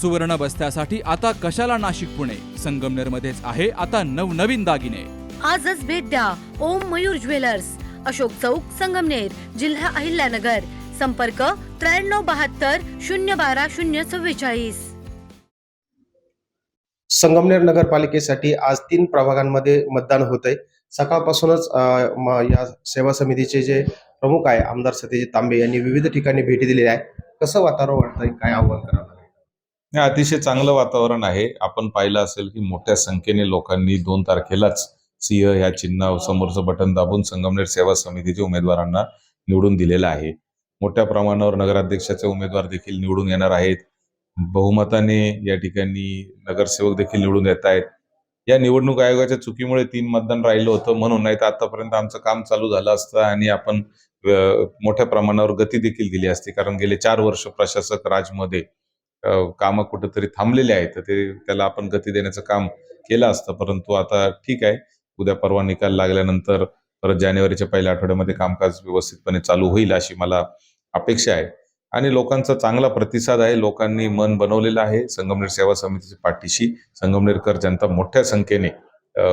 सुवर्ण बस्त्यासाठी आता कशाला नाशिक पुणे? संगमनेर मध्येच आहे आता नवनवीन दागिने. आजच भेट द्या ओम मयूर ज्वेलर्स. अशोक चौक संगमनेर जिल्हा अहिल्यानगर. संपर्क त्र्याण्णव बहात्तर शून्य बारा शून्य चव्वेचाळीस. संगमनेर नगरपालिकेसाठी आज तीन प्रभागांमध्ये मतदान होत आहे सकाळपासूनच या सेवा समितीचे जे प्रमुख आहे आमदार सत्यजित तांबे यांनी विविध ठिकाणी भेटी दिलेल्या आहे कसं वातावरण वाटतंय काय आव्हान करावं? हे अतिशय चांगलं वातावरण आहे. आपण पाहिलं असेल की मोठ्या संख्येने लोकांनी दोन तारखेलाच सिंह ह्या चिन्ह समोरचं बटन दाबून संगमनेर सेवा समितीच्या उमेदवारांना निवडून दिलेलं आहे. मोठ्या प्रमाणावर नगराध्यक्षाचे उमेदवार देखील निवडून येणार आहेत. बहुमताने या ठिकाणी नगरसेवक देखील निवडून येत आहेत. या निवडणूक आयोगाच्या चुकीमुळे तीन मतदान राहिलं होतं म्हणून नाही तर आतापर्यंत आमचं काम चालू झालं असतं आणि आपण मोठ्या प्रमाणावर गती देखील दिली असती. कारण गेले चार वर्ष प्रशासक राजमध्ये काम कुठेतरी थांबलेले आहेत तर ते त्याला आपण गती देण्याचं काम केलं असतं. परंतु आता ठीक आहे उद्या परवा निकाल लागल्यानंतर परत जानेवारीच्या पहिल्या आठवड्यामध्ये कामकाज व्यवस्थितपणे चालू होईल अशी मला अपेक्षा आहे. आणि लोकांचा चांगला प्रतिसाद आहे लोकांनी मन बनवलेलं आहे. संगमनेर सेवा समितीच्या पाठीशी संगमनेरकर जनता मोठ्या संख्येने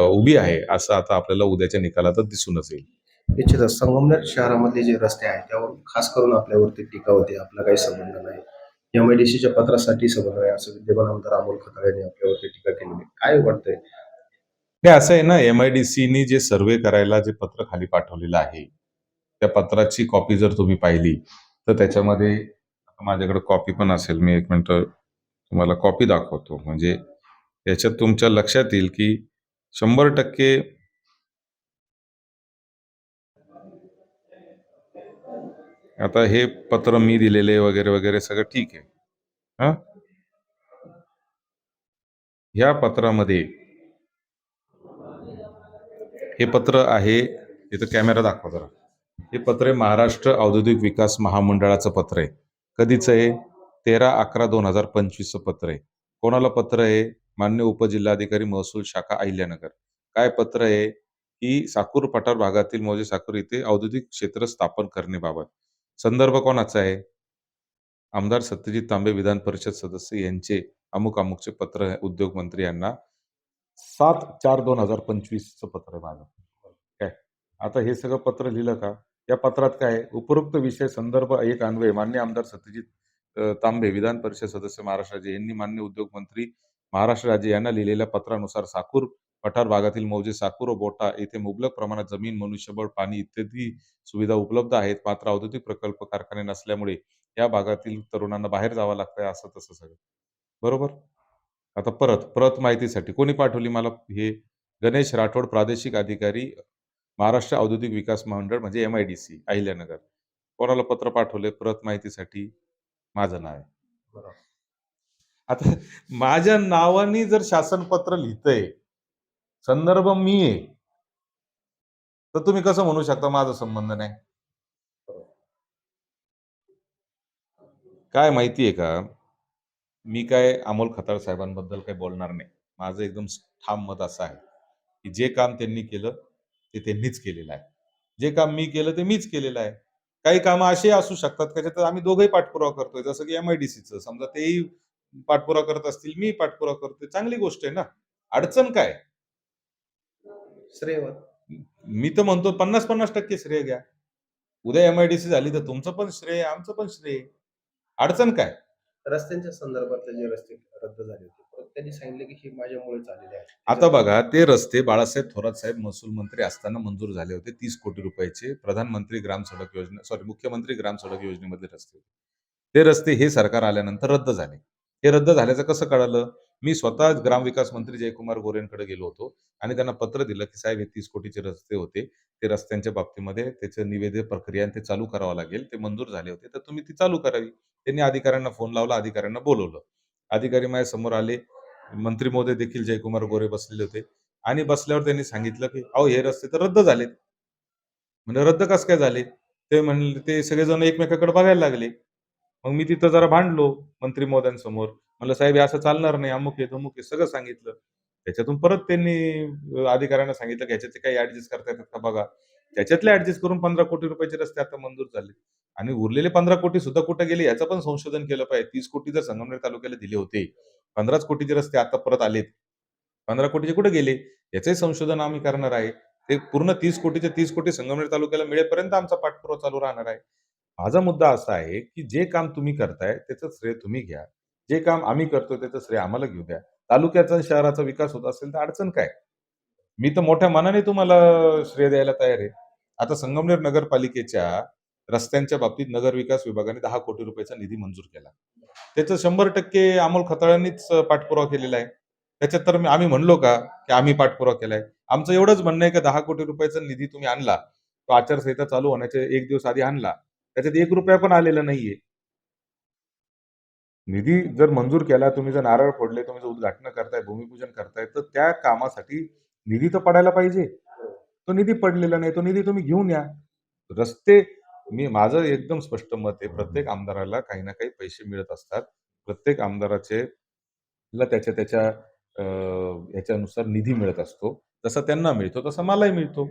उभी आहे असं आता आपल्याला उद्याच्या निकालातच दिसूनच येईल. निश्चितच संगमनेर शहरामधले जे रस्ते आहेत त्यावर खास करून आपल्यावरती टीका होते आपला काही संबंध नाही. एमआयडीसीच्या पत्रासाठी समन्वय असं विद्यमान आमदार अमोल खताळ यांनी आपल्यावरती टीका केलेली आहे. काय वाटतंय नाही असं आहे ना एमआयडीसीनी जे सर्वे करायला जे पत्र खाली पाठवलेलं आहे त्या पत्राची कॉपी जर तुम्ही पाहिली तर त्याच्यामध्ये आता माझ्याकडे कॉपी पण असेल मी एक मिनिट तुम्हाला कॉपी दाखवतो म्हणजे याच्यात तुमच्या लक्षात येईल की शंभर टक्के आता हे पत्र मी दिलेले वगैरे वगैरे सगळं ठीक आहे. हा? ह्या पत्रामध्ये हे पत्र आहे इथं कॅमेरा दाखवा जरा. हे पत्र आहे महाराष्ट्र औद्योगिक विकास महामंडळाचं पत्र आहे. कधीचं आहे? तेरा अकरा दोन हजार पंचवीसचं पत्र आहे. कोणाला पत्र आहे? मान्य उपजिल्हाधिकारी महसूल शाखा अहिल्यानगर. काय पत्र आहे? की साकूर पठार भागातील मौजे साकूर इथे औद्योगिक क्षेत्र स्थापन करण्याबाबत संदर्भ कोणाचा आहे? आमदार सत्यजित तांबे विधान परिषद सदस्य यांचे अमुक अमुकचे पत्र उद्योग मंत्री यांना सात चार दोन हजार पंचवीसचं पत्र आहे माझं. काय? आता हे सगळं पत्र लिहिलं का? या पत्रात काय आहे? उपरोक्त विषय संदर्भ एक अन्वय मान्य आमदार सत्यजित तांबे विधान परिषद सदस्य महाराष्ट्र राज्य यांनी मान्य उद्योग मंत्री महाराष्ट्र राज्य यांना लिहिलेल्या पत्रानुसार साकूर पठार भागातील मौजे साकूर व बोटा येथे मुबलक प्रमाणात जमीन मनुष्यबळ पाणी इत्यादी सुविधा उपलब्ध आहेत. मात्र औद्योगिक प्रकल्प कारखाने नसल्यामुळे या भागातील तरुणांना बाहेर जावं लागतंय असं तसं सगळं. बरोबर? आता परत परत माहितीसाठी कोणी पाठवली मला हे? गणेश राठोड प्रादेशिक अधिकारी महाराष्ट्र औद्योगिक विकास मंडळ म्हणजे M I D C Ahilyanagar. कोणाला पत्र पाठवले परत माहितीसाठी माझं नाव आहे. आता माझ्या नावाने जर शासन पत्र लिहितंय संदर्भ मी आहे. तर तुम्ही कसं म्हणू शकता माझा संबंध नाही? काय माहिती आहे का? मी काय अमोल खताळ साहेबांबद्दल काही बोलणार नाही. माझं एकदम ठाम मत असं आहे की जे काम त्यांनी केलं ते त्यांनीच केलेलं आहे. जे काम मी केलं ते मीच केलेलं आहे. काही कामं असे असू शकतात का ज्याच्यात आम्ही दोघंही पाठपुरावा करतोय. जसं की एम आय डी सीचं समजा तेही पाठपुरावा करत असतील मी पाठपुरावा करतोय. चांगली गोष्ट आहे ना. अडचण काय? श्रेय मी तर म्हणतो पन्नास पन्नास टक्के श्रेय घ्या. उद्या एमआयडीसी झाली तर तुमचं पण श्रेय आमचं पण श्रेय. अडचण काय? रस्त्यांच्या संदर्भातले जे रस्ते रद्द झाले होते त्यांनी सांगितले की हे माझ्यामुळे झालेले आहे. आता बघा ते रस्ते बाळासाहेब थोरात साहेब महसूल मंत्री असताना मंजूर झाले होते तीस कोटी रुपयाचे. प्रधानमंत्री ग्राम सडक योजना सॉरी मुख्यमंत्री ग्राम सडक योजनेमधले रस्ते ते रस्ते हे सरकार आल्यानंतर रद्द झाले. हे रद्द झाल्याचं कसं कळालं? मी स्वतः ग्रामविकास मंत्री जयकुमार गोरेंकडे गेलो होतो आणि त्यांना पत्र दिलं की साहेब हे तीस कोटीचे रस्ते होते. ते रस्त्यांच्या बाबतीमध्ये त्याचं निवेदन प्रक्रिया ते चालू करावं लागेल. ते मंजूर झाले होते. तर तुम्ही ती चालू करावी. त्यांनी अधिकाऱ्यांना फोन लावला. अधिकाऱ्यांना बोलवलं. अधिकारी माझ्यासमोर आले. मंत्री महोदय देखील जयकुमार गोरे बसलेले होते. आणि बसल्यावर त्यांनी सांगितलं की अहो हे रस्ते तर रद्द झालेत. म्हणजे रद्द कस काय झाले? ते म्हणले ते सगळेजण एकमेकाकडे बघायला लागले. मग मी तिथं जरा भांडलो मंत्री महोदयांसमोर. म्हणलं साहेब हे असं चालणार नाही. अमुक आहे तमुक आहे सगळं सांगितलं. त्याच्यातून परत त्यांनी अधिकाऱ्यांना सांगितलं की ह्याच्यातले काही ऍडजस्ट करता येतात का बघा. त्याच्यातले ऍडजस्ट करून पंधरा कोटी रुपयाचे रस्ते आता मंजूर झाले. आणि उरलेले पंधरा कोटी सुद्धा कुठे गेले याचं पण संशोधन केलं पाहिजे. तीस कोटी जर संगमनेर तालुक्याला दिले होते पंधराच कोटीचे रस्ते आता परत आलेत. पंधरा कोटीचे कुठे गेले? याचंही संशोधन आम्ही करणार आहे. ते पूर्ण तीस कोटीचे तीस कोटी संगमनेर तालुक्याला मिळेपर्यंत आमचा पाठपुरावा चालू राहणार आहे. माझा मुद्दा असा आहे की जे काम तुम्ही करताय त्याचं श्रेय तुम्ही घ्या. जे काम आम्ही करतो त्याचं श्रेय आम्हाला घेऊ द्या. तालुक्याचा शहराचा विकास होत असेल तर अडचण काय? मी तर मोठ्या मनाने तुम्हाला श्रेय द्यायला तयार आहे. आता संगमनेर नगरपालिकेच्या रस्त्यांच्या बाबतीत नगर विकास विभागाने दहा कोटी रुपयाचा निधी मंजूर केला. त्याचं शंभर टक्के अमोल खताळांनीच पाठपुरावा केलेला आहे. त्याच्यात तर आम्ही म्हणलो का की आम्ही पाठपुरावा केलाय. आमचं एवढंच म्हणणं आहे की दहा कोटी रुपयाचा निधी तुम्ही आणला. तो आचारसंहिता चालू होण्याच्या एक दिवस आधी आणला. त्याच्यात एक रुपया पण आलेला नाहीये. निधी जर मंजूर केला तुम्ही जर नारळ फोडले तुम्ही जर उद्घाटन करताय भूमिपूजन करताय तर त्या कामासाठी निधी तर पडायला पाहिजे. तो निधी पडलेला नाही तो निधी तुम्ही घेऊन या. रस्ते मी माझं एकदम स्पष्ट मत आहे प्रत्येक आमदाराला काही ना काही पैसे मिळत असतात. प्रत्येक आमदाराचे ला त्याच्या त्याच्या ह्याच्यानुसार निधी मिळत असतो. जसा त्यांना मिळतो तसा मलाही मिळतो.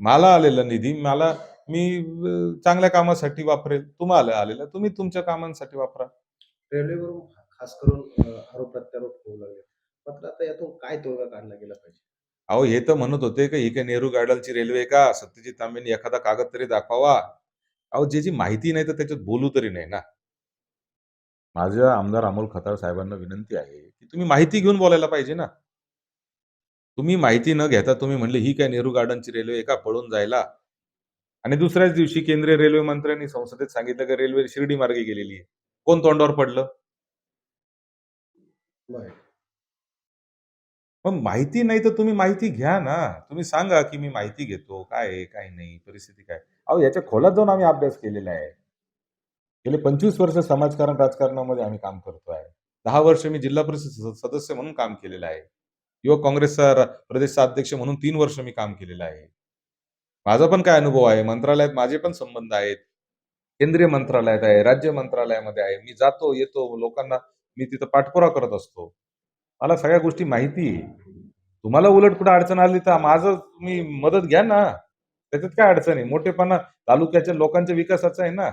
मला आलेला निधी मला मी चांगल्या कामासाठी वापरेल. तुम्हाला आलेला तुम्ही तुमच्या कामांसाठी वापरा. रेल्वेवरून खास करून आरोप प्रत्यारोप होऊ लागले. मात्र आता यातून काय तोडगा काढला गेला पाहिजे? अहो हे तर म्हणत होते का ही काय नेहरू गार्डनची रेल्वे का? सत्यजित तांबेंनी एखादा कागद तरी दाखवावा. अहो ज्याची माहिती नाही तर त्याच्यात बोलू तरी नाही ना. माझ्या आमदार अमोल खताळ साहेबांना विनंती आहे की तुम्ही माहिती घेऊन बोलायला पाहिजे ना. तुम्ही माहिती न घेता तुम्ही म्हणले ही काय नेहरू गार्डनची रेल्वे आहे का? पळून जायला. आणि दुसऱ्याच दिवशी केंद्रीय रेल्वे मंत्र्यांनी संसदेत सांगितलं की रेल्वे शिर्डी मार्गे गेलेली आहे. कोण तोंडावर पडलं. मग माहिती नाही तर तुम्ही माहिती घ्या ना. तुम्ही सांगा की मी माहिती घेतो. काय आहे काय नाही परिस्थिती काय? अहो याच्या खोलात जाऊन आम्ही अभ्यास केलेला आहे. गेले पंचवीस वर्ष समाजकारण राजकारणामध्ये आम्ही काम करतोय दहा वर्ष मी जिल्हा परिषद सद- सदस्य म्हणून काम केलेलं आहे. युवक काँग्रेसचा प्रदेशचा अध्यक्ष म्हणून तीन वर्ष मी काम केलेलं आहे. माझा पण काय अनुभव आहे? मंत्रालयात माझे पण संबंध आहेत. केंद्रीय मंत्रालयात आहे राज्य मंत्रालयामध्ये आहे. मी जातो येतो लोकांना मी तिथं पाठपुरा करत असतो. मला सगळ्या गोष्टी माहिती आहे. तुम्हाला उलट कुठं अडचण आली तर माझं तुम्ही मदत घ्या ना. त्याच्यात काय अडचण आहे? मोठेपणा तालुक्याच्या लोकांच्या विकासाचा आहे ना.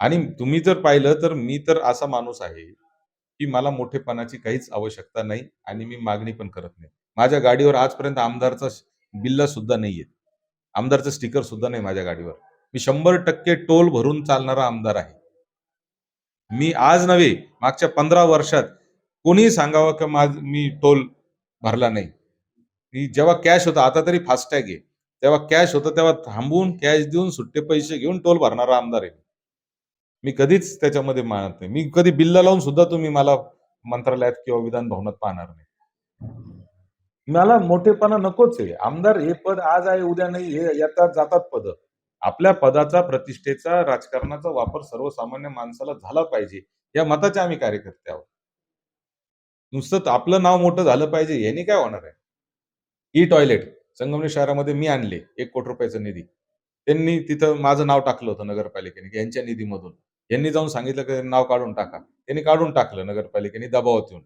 आणि तुम्ही जर पाहिलं तर मी तर असा माणूस आहे की मला मोठेपणाची काहीच आवश्यकता नाही आणि मी मागणी पण करत नाही. माझ्या गाडीवर आजपर्यंत आमदारचा बिल्ला सुद्धा नाहीये आमदारचं स्टिकर सुद्धा नाही माझ्या गाडीवर. मी शंभर टक्के टोल भरून चालणारा आमदार आहे. मी आज नव्हे मागच्या पंधरा वर्षात कोणीही सांगावं की माझ मी टोल भरला नाही. मी जेव्हा कॅश होता आता तरी फास्टॅग आहे. तेव्हा कॅश होतं तेव्हा थांबून कॅश देऊन सुट्टे पैसे घेऊन टोल भरणारा आमदार आहे मी कधीच त्याच्यामध्ये मानत नाही. मी कधी बिल्ला लावून सुद्धा तुम्ही मला मंत्रालयात किंवा विधान भवनात पाहणार नाही. मला मोठेपणा नकोच आहे. आमदार हे पद आज आहे उद्या नाही हे येतात जातात पद. आपल्या पदाचा प्रतिष्ठेचा राजकारणाचा वापर सर्वसामान्य माणसाला झाला पाहिजे या मताचे आम्ही कार्यकर्ते आहोत. नुसतं आपलं नाव मोठं झालं पाहिजे यांनी काय होणार आहे? ई टॉयलेट संगमनेर शहरामध्ये मी आणले एक कोटी रुपयाचा निधी. त्यांनी तिथं माझं नाव टाकलं होतं नगरपालिकेने यांच्या निधीमधून. यांनी जाऊन सांगितलं की नाव काढून टाका. त्यांनी काढून टाकलं नगरपालिकेने दबावात येऊन.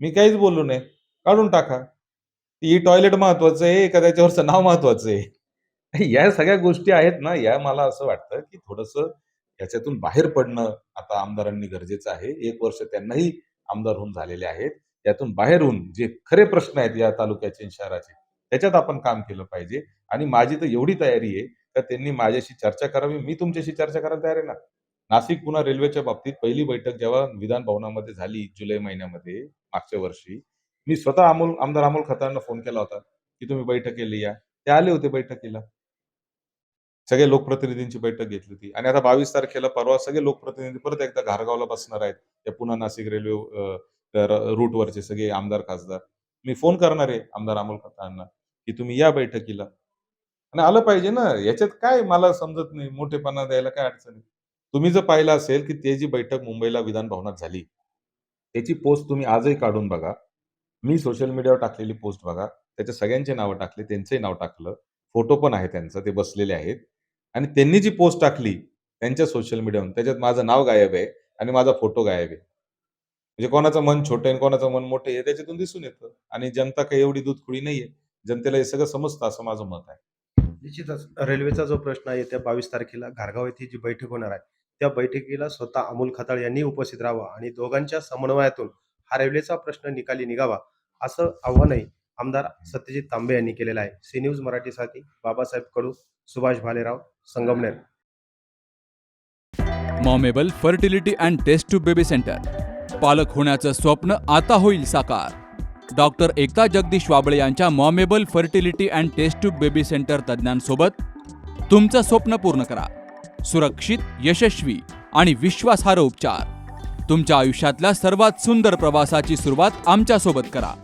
मी काहीच बोललो नाही. काढून टाका. ती टॉयलेट महत्वाचं आहे का त्याच्यावरचं नाव महत्वाचं आहे. या सगळ्या गोष्टी आहेत ना या मला असं वाटतं की थोडस याच्यातून बाहेर पडणं आता आमदारांनी गरजेचं आहे. एक वर्ष त्यांनाही आमदार होऊन झालेले आहेत. यातून बाहेर होऊन जे खरे प्रश्न आहेत या तालुक्याचे शहराचे त्याच्यात आपण काम केलं पाहिजे. आणि माझी तर एवढी तयारी आहे तर त्यांनी माझ्याशी चर्चा करावी. मी तुमच्याशी चर्चा करायला तयार आहे ना. नाशिक पुन्हा रेल्वेच्या बाबतीत पहिली बैठक जेव्हा विधान भवनामध्ये झाली जुलै महिन्यामध्ये मागच्या वर्षी मी स्वतः अमोल आमदार अमोल खतारांना फोन केला होता की तुम्ही बैठकीला या. ते आले होते बैठकीला. सगळे लोकप्रतिनिधींची बैठक घेतली होती. आणि आता बावीस तारखेला परवा सगळे लोकप्रतिनिधी परत एकदा घारगावला बसणार आहेत. त्या पुन्हा नाशिक रेल्वे रूटवरचे सगळे आमदार खासदार. मी फोन करणार आहे आमदार अमोल खतारांना की तुम्ही या बैठकीला. आणि आलं पाहिजे ना याच्यात काय मला समजत नाही. मोठेपणा द्यायला काय अडचण तुम्ही जर पाहिलं असेल की ते जी बैठक मुंबईला विधान भवनात झाली त्याची पोस्ट तुम्ही आजही काढून बघा. मी सोशल मीडियावर टाकलेली पोस्ट बघा. त्याच्या सगळ्यांचे नावं टाकले त्यांचंही नाव टाकलं. फोटो पण आहे त्यांचा ते बसलेले आहेत. आणि त्यांनी जी पोस्ट टाकली त्यांच्या सोशल मीडियावर त्याच्यात माझं नाव गायब आहे आणि माझा फोटो गायब आहे. म्हणजे कोणाचं मन छोटं आहे आणि कोणाचं मन मोठं आहे हे त्याच्यातून दिसून येतं. आणि जनता काही एवढी दूधखुळी नाहीये जनतेला हे सगळं समजतं असं माझं मत आहे. निश्चितच. रेल्वेचा जो प्रश्न आहे त्या बावीस तारखेला घारगाव येथे जी बैठक होणार आहे त्या बैठकीला स्वतः अमोल खताळ यांनी उपस्थित राहावं आणि दोघांच्या समन्वयातून हा रेल्वेचा प्रश्न निकाली निघावा. असं आव्हानही आमदार सत्यजित तांबे यांनी केलेलं आहे. सी न्यूज मराठीसाठी Babasaheb Kadu Subhash Bhalerao Sangamner. Momable fertility and test tube baby centre. पालक होण्याचं स्वप्न आता होईल साकार. डॉक्टर एकता जगदीश वाबळे यांच्या Momable fertility and test tube baby centre तज्ज्ञांसोबत तुमचं स्वप्न पूर्ण करा. सुरक्षित यशस्वी आणि विश्वासार्ह उपचार. तुमच्या आयुष्यातल्या सर्वात सुंदर प्रवासाची सुरुवात आमच्यासोबत करा.